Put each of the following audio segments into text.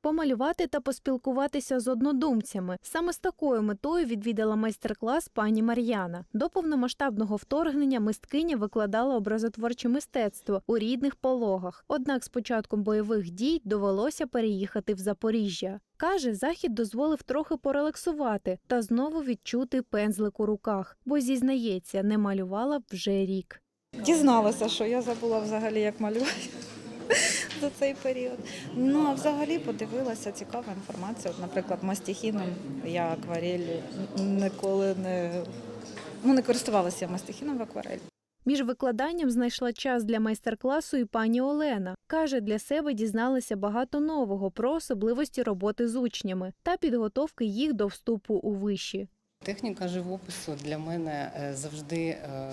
помалювати та поспілкуватися з однодумцями. Саме з такою метою відвідала майстер-клас пані Мар'яна. До повномасштабного вторгнення мисткиня викладала образотворче мистецтво у рідних пологах. Однак з початком бойових дій довелося переїхати в Запоріжжя. Каже, захід дозволив трохи порелаксувати та знову відчути пензлик у руках, бо зізнається, не малювала вже рік. Дізналася, що я забула взагалі, як малювати за цей період. Ну а взагалі подивилася цікава інформація. От, наприклад, мастихіном я акварелі ніколи не, ну, не користувалася мастихіном в акварелі. Між викладанням знайшла час для майстер-класу і пані Олена. Каже, для себе дізналася багато нового про особливості роботи з учнями та підготовки їх до вступу у виші. Техніка живопису для мене е, завжди е,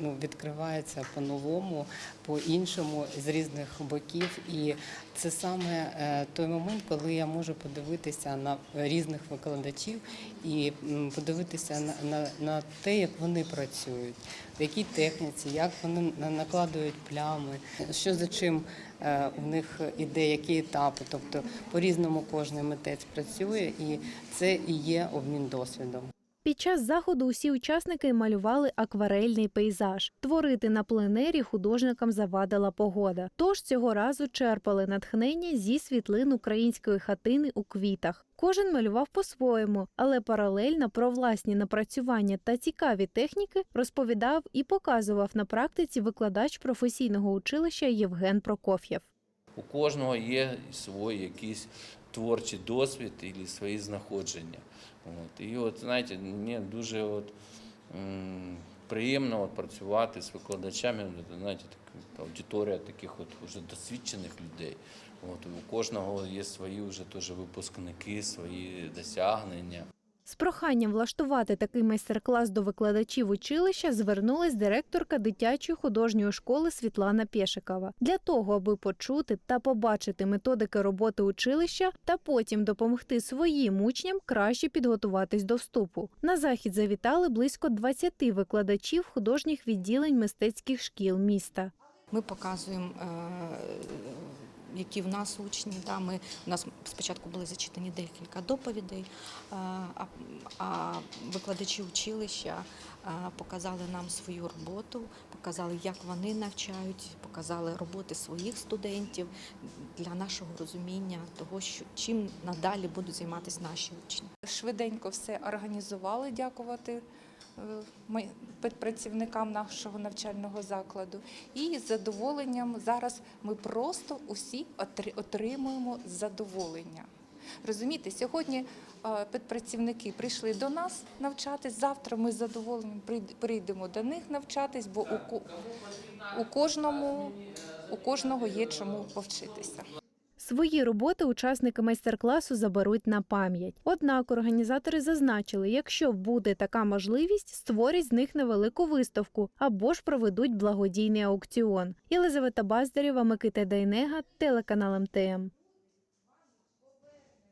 ну, відкривається по-новому, по-іншому, з різних боків. І це саме е, той момент, коли я можу подивитися на різних викладачів і подивитися на, на, на те, як вони працюють, в якій техніці, як вони накладують плями, що за чим у них іде, які етапи. Тобто по-різному кожен митець працює, і це і є обмін досвідом. Під час заходу усі учасники малювали акварельний пейзаж. Творити на пленері художникам завадила погода. Тож цього разу черпали натхнення зі світлин української хатини у квітах. Кожен малював по-своєму, але паралельно про власні напрацювання та цікаві техніки розповідав і показував на практиці викладач професійного училища Євген Прокоф'єв. У кожного є свій якийсь творчий досвід і свої знаходження. От. І от, знаєте, мені дуже от, приємно от, працювати з викладачами, знаєте, так, аудиторія таких от вже досвідчених людей. От, у кожного є свої вже теж випускники, свої досягнення. З проханням влаштувати такий майстер-клас до викладачів училища звернулась директорка дитячої художньої школи Світлана Пєшикова для того, аби почути та побачити методики роботи училища та потім допомогти своїм учням краще підготуватись до вступу. На захід завітали близько 20 викладачів художніх відділень мистецьких шкіл міста. Ми показуємо, е, які в нас учні. Да, ми, у нас спочатку були зачитані декілька доповідей, а, а викладачі училища показали нам свою роботу, показали, як вони навчають, показали роботи своїх студентів для нашого розуміння того, що чим надалі будуть займатися наші учні. Швиденько все організували, дякувати працівникам нашого навчального закладу. І з задоволенням зараз ми просто усі отри- отримуємо задоволення. Розумієте, сьогодні педпрацівники прийшли до нас навчатись. Завтра ми з задоволенням прийд- прийдемо до них навчатись, бо у кожному у кожного є чому повчитися. Свої роботи учасники майстер-класу заберуть на пам'ять. Однак організатори зазначили, якщо буде така можливість, створять з них невелику виставку або ж проведуть благодійний аукціон. Єлизавета Баздарєва, Микита Дайнега, телеканал МТМ.